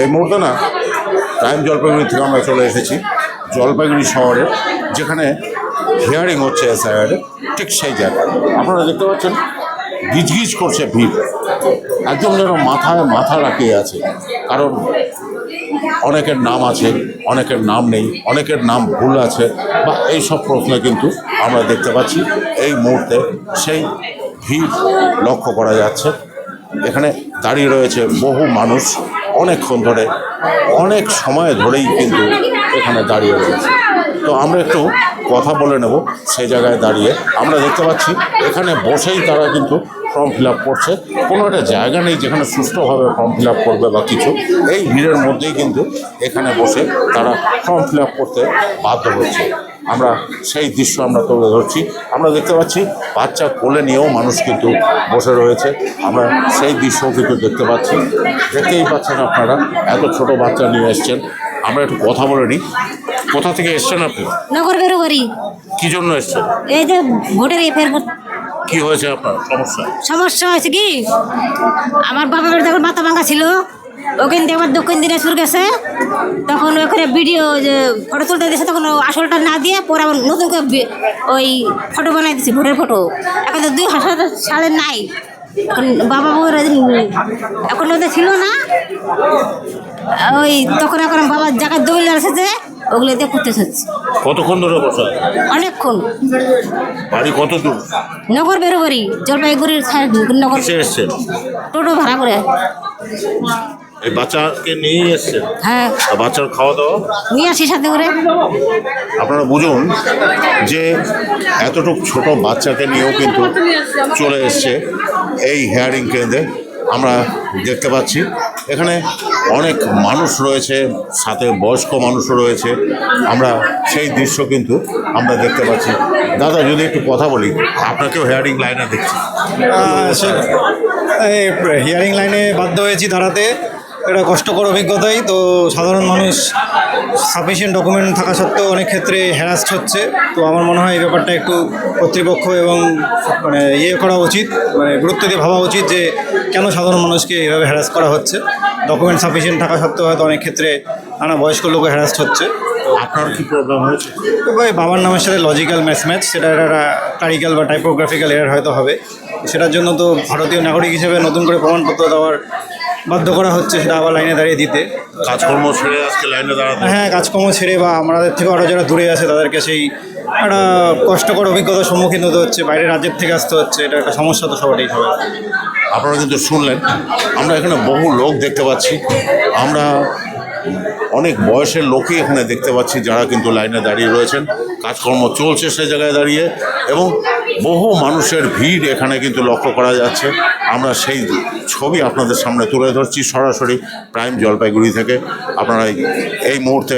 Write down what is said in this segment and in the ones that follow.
এই মুহূর্তে না, টাইম জলপাইগুড়ি থেকে আমরা চলে এসেছি। জলপাইগুড়ি শহরে, যেখানে হিয়ারিং হচ্ছে এসআইআর ঠিক সেই জায়গায়। আপনারা দেখতে পাচ্ছেন, গিজগিজ করছে ভিড়। একদম যেন মাথায় মাথা রাখিয়ে আছে। কারণ অনেকের নাম আছে, অনেকের নাম নেই, অনেকের নাম ভুল আছে, বা এই সব প্রশ্নে কিন্তু আমরা দেখতে পাচ্ছি। এই মুহূর্তে সেই ভিড় লক্ষ্য করা যাচ্ছে। এখানে দাঁড়িয়ে রয়েছে বহু মানুষ। অনেকক্ষণ ধরে, অনেক সময় ধরেই কিন্তু এখানে দাঁড়িয়ে রয়েছে। তো আমরা একটু কথা বলে নেব সেই জায়গায় দাঁড়িয়ে। আমরা দেখতে পাচ্ছি, এখানে বসেই তারা কিন্তু ফর্ম ফিল আপ করছে। কোনো একটা জায়গা নেই যেখানে সুষ্ঠুভাবে ফর্ম ফিল আপ করবে বা কিছু। এই ভিড়ের মধ্যেই কিন্তু এখানে বসে তারা ফর্ম ফিল আপ করতে বাধ্য হচ্ছে। আমরা সেই দৃশ্য আমরা তুলে ধরছি। আমরা দেখতে পাচ্ছি বাচ্চা কোলে নিয়েও মানুষ কিন্তু বসে রয়েছে। আমরা সেই দৃশ্যও কিন্তু দেখতে পাচ্ছি। দেখতেই পাচ্ছেন আপনারা এত ছোট বাচ্চা নিয়ে এসছেন। আমরা একটু কথা বলে নিই। কোথা থেকে এসছেন আপনি? নগর বেরো করি কী জন্য এসছেন? এই যে ভোটের এফের কি হয়েছে আপনার? সমস্যা? সমস্যা হয়েছে কি? আমার বাবার যখন মাথা ভাঙা ছিল ওখান থেকে আবার দক্ষিণ দিনাজপুর গেছে। তখন ওখানে ভিডিও যে ফটো তুলতে দিয়েছে তখন আসলটা না দিয়ে পরে আবার নতুন করে ওই ফটো বানাই দিয়েছে ভোটের ফটো এখন তো দুই হাজার সালে নাই। এখন বাবা বউর এখন ওদের ছিল না। ওই তখন এখন বাবার জায়গায় দৌড়ে এসেছে ওগুলো দিয়ে করতে হচ্ছে। কতক্ষণ ধরে বসা অনেকক্ষণ। বাড়ি কত দূর? নগর বেরো করি জলপাইগুড়ির নগর টোটো ভাড়া করে। এই বাচ্চাকে নিয়েই এসছেন? হ্যাঁ। বাচ্চার খাওয়া দাওয়া নিয়ে আসি সাথে করে। আপনারা বুঝুন যে এতটুকু ছোট বাচ্চাকে নিয়েও কিন্তু চলে এসছে এই হেয়ারিং কেন্দ্রে। আমরা দেখতে পাচ্ছি এখানে অনেক মানুষ রয়েছে সাথে বয়স্ক মানুষও রয়েছে। আমরা সেই দৃশ্য কিন্তু আমরা দেখতে পাচ্ছি। দাদা যদি একটু কথা বলি আপনাকেও হেয়ারিং লাইনে দেখছি। হিয়ারিং লাইনে বাধ্য হয়েছি দাঁড়াতে। এটা কষ্টকর অভিজ্ঞতাই। তো সাধারণ মানুষ সাফিসিয়েন্ট ডকুমেন্ট থাকা সত্ত্বেও অনেক ক্ষেত্রে হ্যারাস্ট হচ্ছে। তো আমার মনে হয় এই ব্যাপারটা একটু কর্তৃপক্ষ এবং মানে ইয়ে করা উচিত মানে গুরুত্ব দিয়ে ভাবা উচিত যে কেন সাধারণ মানুষকে এভাবে হ্যারাস করা হচ্ছে। ডকুমেন্ট সাফিসিয়েন্ট থাকা সত্ত্বেও হয়তো অনেক ক্ষেত্রে নানা বয়স্ক লোক হ্যারাস্ট হচ্ছে। আপনার কি প্রবলেম হয়েছে? ভাই বাবার নামের সাথে লজিক্যাল ম্যাচ ম্যাচ সেটা একটা ক্লারিক্যাল বা টাইপোগ্রাফিক্যাল এরার হয়তো হবে। সেটার জন্য তো ভারতীয় নাগরিক হিসেবে নতুন করে প্রমাণপত্র দেওয়ার বাধ্য করা হচ্ছে সেটা আবার লাইনে দাঁড়িয়ে দিতে। কাজকর্ম ছেড়ে আজকে লাইনে দাঁড়াতে হ্যাঁ কাজকর্ম ছেড়ে বা আমাদের থেকে আরও যারা দূরে আছে তাদেরকে সেই একটা কষ্টকর অভিজ্ঞতার সম্মুখীন হতে হচ্ছে বাইরের রাজ্যের থেকে আসতে হচ্ছে এটা একটা সমস্যা তো সবারই হবে। আপনারা কিন্তু শুনলেন আমরা এখানে বহু লোক দেখতে পাচ্ছি। আমরা অনেক বয়সের লোকই এখানে দেখতে পাচ্ছি যারা কিন্তু লাইনে দাঁড়িয়ে রয়েছেন। কাজকর্ম চলছে সে জায়গায় দাঁড়িয়ে এবং বহু মানুষের ভিড় এখানে কিন্তু লক্ষ্য করা যাচ্ছে। আমরা সেই ছবি আপনাদের সামনে তুলে ধরছি সরাসরি প্রাইম জলপাইগুড়ি থেকে। আপনারা এই মুহূর্তে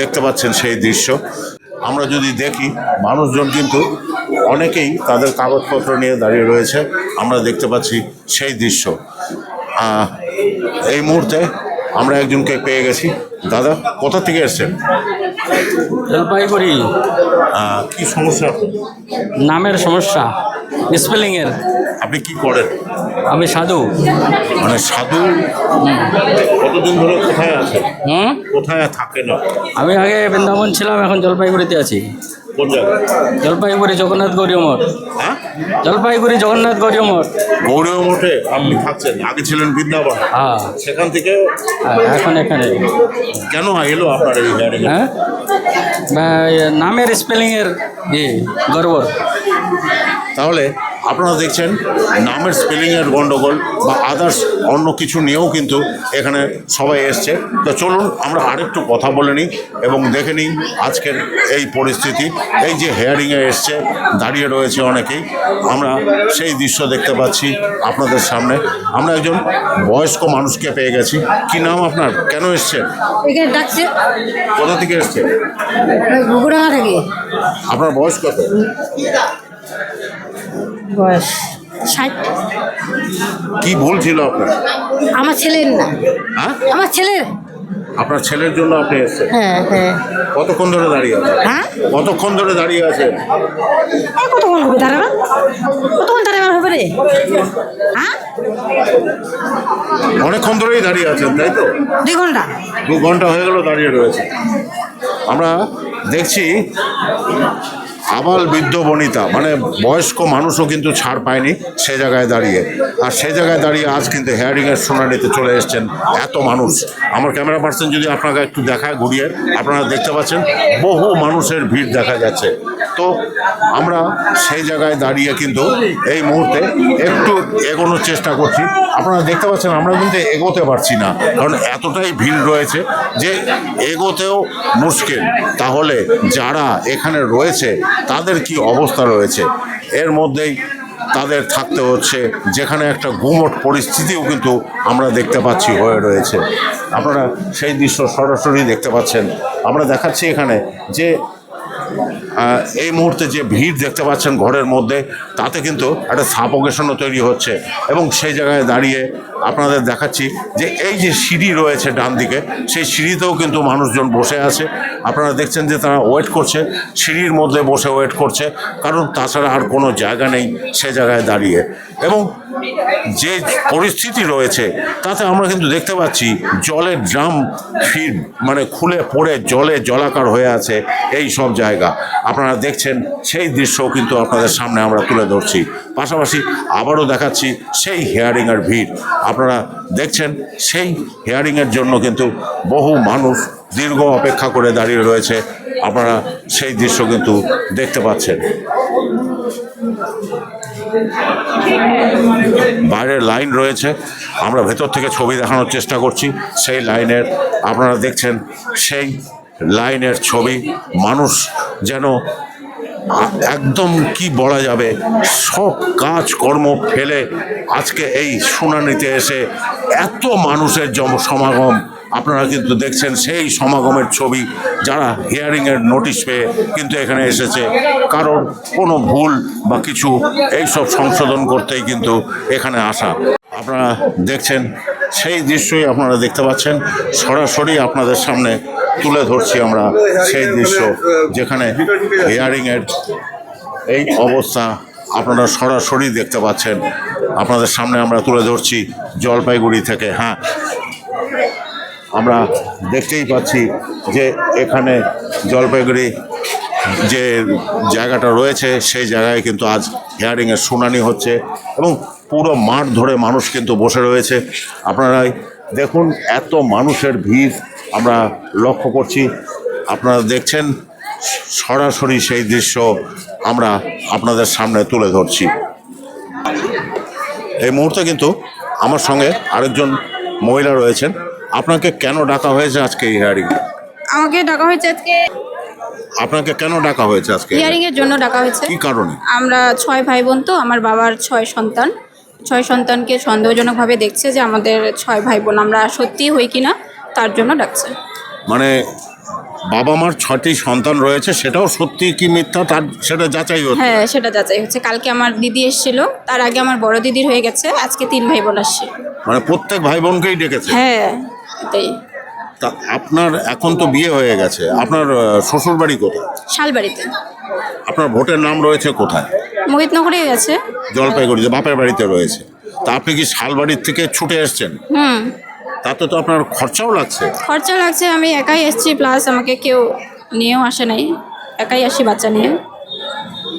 দেখতে পাচ্ছেন সেই দৃশ্য। আমরা যদি দেখি, মানুষজন কিন্তু অনেকেই তাদের কাগজপত্র নিয়ে দাঁড়িয়ে রয়েছে। আমরা দেখতে পাচ্ছি সেই দৃশ্য। এই মুহূর্তে আমরা একজনকে পেয়ে গেছি। দাদা কোথা থেকে এসছেন? জলপাইগুড়ি। কি সমস্যা? নামের সমস্যা। স্পেলিংয়ের আপনি কি করেন? আমি সাধু। মানে সাধু? কতদিন ধরে কোথায় আছেন হুম? কোথায় থাকেন? আমি আগে বৃন্দাবন ছিলাম এখন জলপাইগুড়িতে আছি। কোন জায়গায়? জলপাইগুড়ি জগন্নাথ গৌরী মঠ। হ্যাঁ? জলপাইগুড়ি জগন্নাথ গৌরী মঠ। মঠে আপনি থাকছেন? আগে ছিলেন বৃন্দাবন। হ্যাঁ। সেখান থেকে? হ্যাঁ, এখন এখানে। কেন এলো আপনার এই গাড়ি হ্যাঁ? নামের স্পেলিংয়ের ই গড়বড় তাহলে আপনারা দেখছেন নামের স্পেলিংয়ের গণ্ডগোল বা আদার্স অন্য কিছু নিয়েও কিন্তু এখানে সবাই এসছে। তো চলুন আমরা আরেকটু কথা বলে নিই এবং দেখে নিই আজকের এই পরিস্থিতি। এই যে হেয়ারিংয়ে এসছে দাঁড়িয়ে রয়েছে অনেকেই। আমরা সেই দৃশ্য দেখতে পাচ্ছি আপনাদের সামনে। আমরা একজন বয়স্ক মানুষকে পেয়ে গেছি। কি নাম আপনার? কেন এসছেন কোথা থেকে এসছেন আপনার বয়স কত? বয়স। ষাট। কি ভুল ছিল আপনার? আমার ছেলের না। হ্যাঁ? আমার ছেলের। আপনার ছেলের জন্য আপনি এসেছেন? হ্যাঁ হ্যাঁ। কতক্ষণ ধরে দাঁড়িয়ে আছেন? হ্যাঁ? কতক্ষণ ধরে দাঁড়িয়ে আছেন? এই কতক্ষণ হবে দাঁড়াবা? কতক্ষণ দাঁড়াবার হবে রে? হ্যাঁ? অনেকক্ষণ ধরেই দাঁড়িয়ে আছেন তাই তো? দুই ঘণ্টা। দু ঘণ্টা হয়ে গেল দাঁড়িয়ে রয়েছে। আমরা দেখছি আবাল বৃদ্ধ বনিতা মানে বয়স্ক মানুষও কিন্তু ছাড় পায়নি সে জায়গায় দাঁড়িয়ে। আর সে জায়গায় দাঁড়িয়ে আজ কিন্তু হেয়ারিংয়ের শুনানিতে চলে এসছেন এত মানুষ। আমার ক্যামেরা পার্সন যদি আপনাকে একটু দেখায়, ঘুরিয়ে, আপনারা দেখতে পাচ্ছেন বহু মানুষের ভিড় দেখা যাচ্ছে। তো আমরা সেই জায়গায় দাঁড়িয়ে কিন্তু এই মুহূর্তে একটু এগোনোর চেষ্টা করছি। আপনারা দেখতে পাচ্ছেন, আমরা কিন্তু এগোতে পারছি না, কারণ এতটাই ভিড় রয়েছে যে এগোতেও মুশকিল। তাহলে যারা এখানে রয়েছে, তাদের কি অবস্থা রয়েছে? এর মধ্যেই তাদের থাকতে হচ্ছে, যেখানে একটা গুমট পরিস্থিতিও কিন্তু আমরা দেখতে পাচ্ছি হয়ে রয়েছে। আপনারা সেই দৃশ্য সরাসরি দেখতে পাচ্ছেন। আমরা দেখাচ্ছি এখানে যে এই মুহূর্তে যে ভিড় দেখতে পাচ্ছেন ঘরের মধ্যে, তাতে কিন্তু একটা সাপোকেশনও তৈরি হচ্ছে। এবং সেই জায়গায় দাঁড়িয়ে আপনাদের দেখাচ্ছি যে এই যে সিঁড়ি রয়েছে ডান দিকে, সেই সিঁড়িতেও কিন্তু মানুষজন বসে আছে। আপনারা দেখছেন যে তারা ওয়েট করছে, সিঁড়ির মধ্যে বসে ওয়েট করছে, কারণ তাছাড়া আর কোনো জায়গা নেই সে জায়গায় দাঁড়িয়ে। এবং যে পরিস্থিতি রয়েছে, তাতে আমরা কিন্তু দেখতে পাচ্ছি জলের ড্রাম ফিড মানে খুলে পড়ে, জলে জলাকার হয়ে আছে এই সব জায়গা। আপনারা দেখছেন সেই দৃশ্যও কিন্তু আপনাদের সামনে আমরা তুলে ধরছি। পাশাপাশি আবারও দেখাচ্ছি সেই হেয়ারিংয়ের ভিড়। আপনারা দেখছেন সেই হেয়ারিংয়ের জন্য কিন্তু বহু মানুষ দীর্ঘ অপেক্ষা করে দাঁড়িয়ে রয়েছে। আপনারা সেই দৃশ্য কিন্তু দেখতে পাচ্ছেন। বাইরের লাইন রয়েছে। আমরা ভেতর থেকে ছবি দেখানোর চেষ্টা করছি। সেই লাইনের আপনারা দেখছেন, সেই লাইনের ছবি। মানুষ যেন একদম কি বলা যাবে, সব কাজকর্ম ফেলে আজকে এই শুনানিতে এসে এত মানুষের জম সমাগম আপনারা কিন্তু দেখছেন সেই সমাগমের ছবি যারা হিয়ারিংয়ের নোটিশ পেয়ে কিন্তু এখানে এসেছে। কারণ কোনো ভুল বা কিছু এইসব সংশোধন করতেই কিন্তু এখানে আসা। আপনারা দেখছেন, সেই দৃশ্যই আপনারা দেখতে পাচ্ছেন। সরাসরি আপনাদের সামনে তুলে ধরছি আমরা সেই দৃশ্য যেখানে হিয়ারিংয়ের এই অবস্থা আপনারা সরাসরি দেখতে পাচ্ছেন। আপনাদের সামনে আমরা তুলে ধরছি জলপাইগুড়ি থেকে। হ্যাঁ আমরা দেখতেই পাচ্ছি যে এখানে জলপাইগুড়ি যে জায়গাটা রয়েছে, সেই জায়গায় কিন্তু আজ হিয়ারিংয়ের শুনানি হচ্ছে এবং পুরো মাঠ ধরে মানুষ কিন্তু বসে রয়েছে। আপনারাই দেখুন, এত মানুষের ভিড় আমরা লক্ষ্য করছি। আপনারা দেখছেন, সরাসরি সেই দৃশ্য আমরা আপনাদের সামনে তুলে ধরছি। এই মুহূর্তে কিন্তু আমার সঙ্গে আরেকজন মহিলা রয়েছেন। আপনাকে কেন ডাকা হয়েছে আজকে এই হিয়ারিং আমাকে ডাকা হয়েছে আজকে আপনাকে কেন ডাকা হয়েছে আজকে হিয়ারিং এর জন্য ডাকা হয়েছে। কি কারণে? আমরা ছয় ভাই বোন তো আমার বাবার ছয় সন্তান। ছয় সন্তানকে সন্দেহজনকভাবে দেখছে যে আমাদের ছয় ভাই বোন আমরা সত্যি হই কিনা তার জন্য ডাকছে। মানে বাবা মার ছটি সন্তান রয়েছে সেটাও সত্যি কি মিথ্যা? তার সেটা যাচাই হচ্ছে। হ্যাঁ সেটা যাচাই হচ্ছে। কালকে আমার দিদি এসেছিল তার আগে আমার বড় দিদির হয়ে গেছে আজকে তিন ভাই বোন আসছে। মানে প্রত্যেক ভাই বোনকেই ডেকেছে? হ্যাঁ। এটাই তা আপনার এখন তো বিয়ে হয়ে গেছে। আপনার শ্বশুর বাড়ি কোথায়? শালবাড়িতে। আপনার ভোটের নাম রয়েছে কোথায়? মোহিতনগরে গেছে। জলপাইগুড়িতে বাপের বাড়িতে রয়েছে। তা আপনি কি শালবাড়ির থেকে ছুটে এসছেন? হুম। তাতে তো আপনার খরচাও লাগছে। খরচা লাগছে আমি একাই এসেছি প্লাস আমাকে কেউ নিয়েও আসে নাই। একাই আসি বাচ্চা নিয়ে।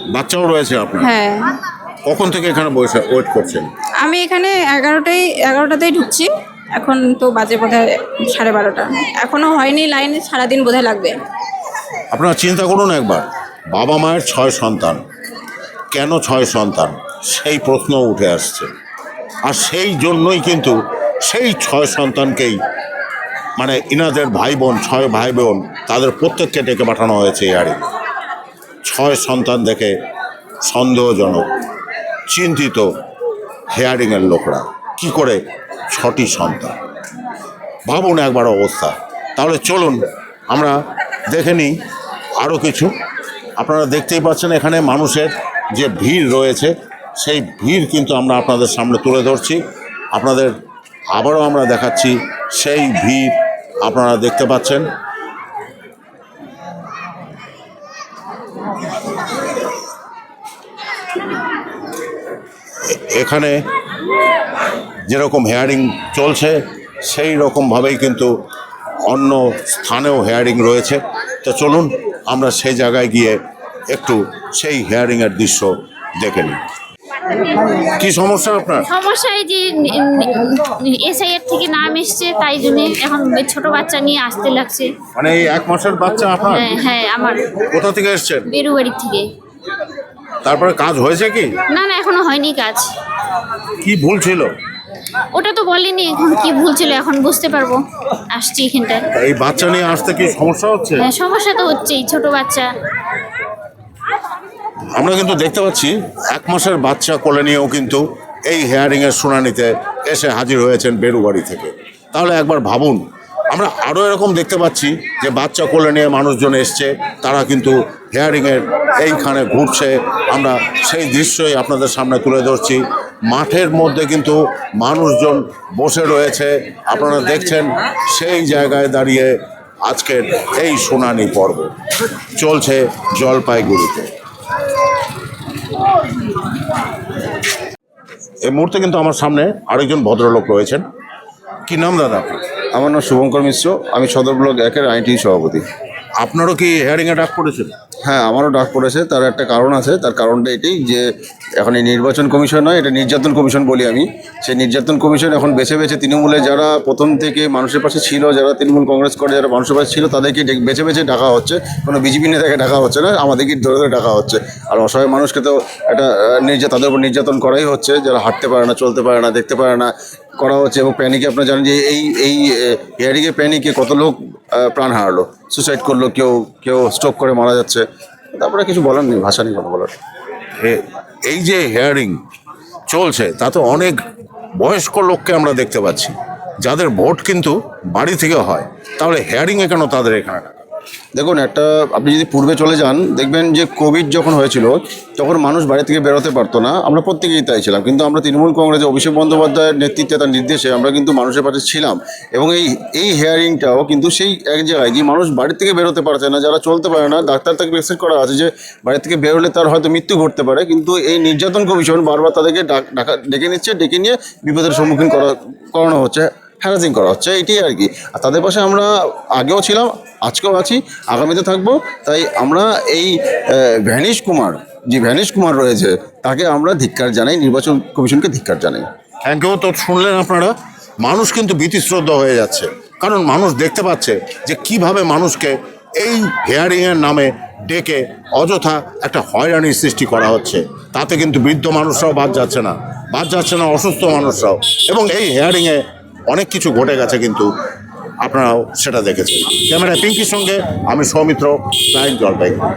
বাচ্চাও রয়েছে আপনার? হ্যাঁ। কখন থেকে এখানে বসে ওয়েট করছেন? আমি এখানে এগারোটায় এগারোটাতেই ঢুকছি। এখন তো বাজে বোধহয় সাড়ে বারোটা। এখনও হয়নি লাইন, সারাদিন বোধহয় লাগবে। আপনারা চিন্তা করুন একবার, বাবা মায়ের ছয় সন্তান। কেন ছয় সন্তান? সেই প্রশ্ন উঠে আসছে। আর সেই জন্যই কিন্তু সেই ছয় সন্তানকেই মানে ইনাদের ভাই বোন ছয় ভাই বোন তাদের প্রত্যেককে ডেকে পাঠানো হয়েছে এয়ারে ছয় সন্তান দেখে সন্দেহজনক, চিন্তিত হেয়ারিংয়ের লোকরা। কি করে ছটি সন্তান? ভাবুন একবার অবস্থা। তাহলে চলুন, আমরা দেখে নিই আরও কিছু। আপনারা দেখতেই পাচ্ছেন এখানে মানুষের যে ভিড় রয়েছে, সেই ভিড় কিন্তু আমরা আপনাদের সামনে তুলে ধরছি। আপনাদের আবারও আমরা দেখাচ্ছি সেই ভিড়, আপনারা দেখতে পাচ্ছেন। এখানে যেরকম হেয়ারিং চলছে সেই রকমভাবেই কিন্তু অন্য স্থানেও হেয়ারিং রয়েছে। তো চলুন আমরা সেই জায়গায় গিয়ে একটু সেই হেয়ারিংয়ের দৃশ্য দেখে নিই। কি সমস্যা আপনার? সমস্যা এই যে এসআইয়ের থেকে নাম এসছে তাই জন্য এখন ছোট বাচ্চা নিয়ে আসতে লাগছে। মানে এই এক মাসের বাচ্চা আপনার? হ্যাঁ হ্যাঁ আমার। কোথা থেকে এসছেন? বেরুবাড়ির থেকে। তারপরে কাজ হয়েছে কি? না না এখনও হয়নি কাজ। কি ভুল ছিল? ওটা তো বলিনি এখন কি ভুল ছিল এখন বুঝতে পারব। আসছি এখানটায়। এই বাচ্চা নিয়ে আসতে কি সমস্যা হচ্ছে? হ্যাঁ সমস্যা তো হচ্ছেই ছোট বাচ্চা। আমরা কিন্তু দেখতে পাচ্ছি এক মাসের বাচ্চা কোলে নিয়েও কিন্তু এই হেয়ারিংয়ের শুনানিতে এসে হাজির হয়েছেন বেরুবাড়ি থেকে। তাহলে একবার ভাবুন আমরা আরও এরকম দেখতে পাচ্ছি যে বাচ্চা কোলে নিয়ে মানুষজন এসছে তারা কিন্তু হেয়ারিংয়ের এইখানে ঘুরছে। আমরা সেই দৃশ্যই আপনাদের সামনে তুলে ধরছি। মাঠের মধ্যে কিন্তু মানুষজন বসে রয়েছে। আপনারা দেখছেন সেই জায়গায় দাঁড়িয়ে আজকের এই শুনানি পর্ব। চলছে জলপাইগুড়িতে। এই মুহূর্তে কিন্তু আমার সামনে আরেকজন ভদ্রলোক রয়েছেন। কি নাম দাদা? আমার নাম শুভঙ্কর মিশ্র। আমি সদর ব্লক একের আইটি সভাপতি। আপনারও কি হেয়ারিংয়ে ডাক পড়েছিল হ্যাঁ আমারও ডাক পড়েছে। তার একটা কারণ আছে। তার কারণটা এটাই যে, এখন এই নির্বাচন কমিশন নয়, এটা নির্যাতন কমিশন বলি আমি। সেই নির্যাতন কমিশন এখন বেছে বেছে তৃণমূলে যারা প্রথম থেকে মানুষের পাশে ছিল, যারা তৃণমূল কংগ্রেস করে, যারা মানুষের পাশে ছিল, তাদেরকে বেছে বেছে ডাকা হচ্ছে। কোনো বিজেপি নেতাকে ডাকা হচ্ছে না, আমাদেরকে ধরে ধরে ডাকা হচ্ছে। আর অসহায় মানুষকে তো একটা নির্যা তাদের উপর নির্যাতন করাই হচ্ছে। যারা হাঁটতে পারে না, চলতে পারে না, দেখতে পারে না করা হচ্ছে এবং প্যানিকে আপনারা জানেন যে এই এই হিয়ারিংয়ে প্যানিকে কত লোক প্রাণ হারালো। সুসাইড করল, কেউ কেউ স্ট্রোক করে মারা যাচ্ছে। তারপরে কিছু বলার নেই, ভাষা নেই কোনো বলার এই যে হেয়ারিং চলছে, তাতে অনেক বয়স্ক লোককে আমরা দেখতে পাচ্ছি। যাদের ভোট কিন্তু বাড়ি থেকে হয়, তাহলে হেয়ারিংয়ে কেন তাদের এখানে? দেখুন, একটা আপনি যদি পূর্বে চলে যান, দেখবেন যে কোভিড যখন হয়েছিল, তখন মানুষ বাড়ি থেকে বেরোতে পারতো না। আমরা প্রত্যেকেই তাই ছিলাম। কিন্তু আমরা তৃণমূল কংগ্রেসের অভিষেক বন্দ্যোপাধ্যায়ের নেতৃত্বে তার নির্দেশে আমরা কিন্তু মানুষের পাশে ছিলাম। এবং এই এই হেয়ারিংটাও কিন্তু সেই এক জায়গায় যে মানুষ বাড়ি থেকে বেরোতে পারছে না, যারা চলতে পারে না, ডাক্তার তাকে প্রেসক্রাইব করা আছে যে বাড়ি থেকে বেরোলে তার হয়তো মৃত্যু ঘটতে পারে। কিন্তু এই নির্যাতন কমিশন বারবার তাদেরকে ডাকা, ডেকে নিচ্ছে, ডেকে নিয়ে বিপদের সম্মুখীন করা, করানো হচ্ছে। হ্যারাসিং করা হচ্ছে, এটাই আর কি। আর তাদের পাশে আমরা আগেও ছিলাম, আজকেও আছি, আগামীতে থাকব। তাই আমরা এই ভ্যানিশ কুমার, যে ভ্যানিশ কুমার রয়েছে, তাকে আমরা ধিক্কার জানাই, নির্বাচন কমিশনকে ধিক্কার জানাই। থ্যাংক ইউ তো শুনলেন আপনারা? মানুষ কিন্তু ভীতিশ্রদ্ধ হয়ে যাচ্ছে। কারণ মানুষ দেখতে পাচ্ছে যে কীভাবে মানুষকে এই হেয়ারিংয়ের নামে ডেকে অযথা একটা হয়রানির সৃষ্টি করা হচ্ছে। তাতে কিন্তু বৃদ্ধ মানুষরাও বাদ যাচ্ছে না। বাদ যাচ্ছে না অসুস্থ মানুষরাও। এবং এই হেয়ারিংয়ে অনেক কিছু ঘটে গেছে কিন্তু আপনারাও সেটা দেখেছেন। ক্যামেরা পিঙ্কির সঙ্গে আমি সৌমিত্র, প্রাইম জলপাইগুড়ি।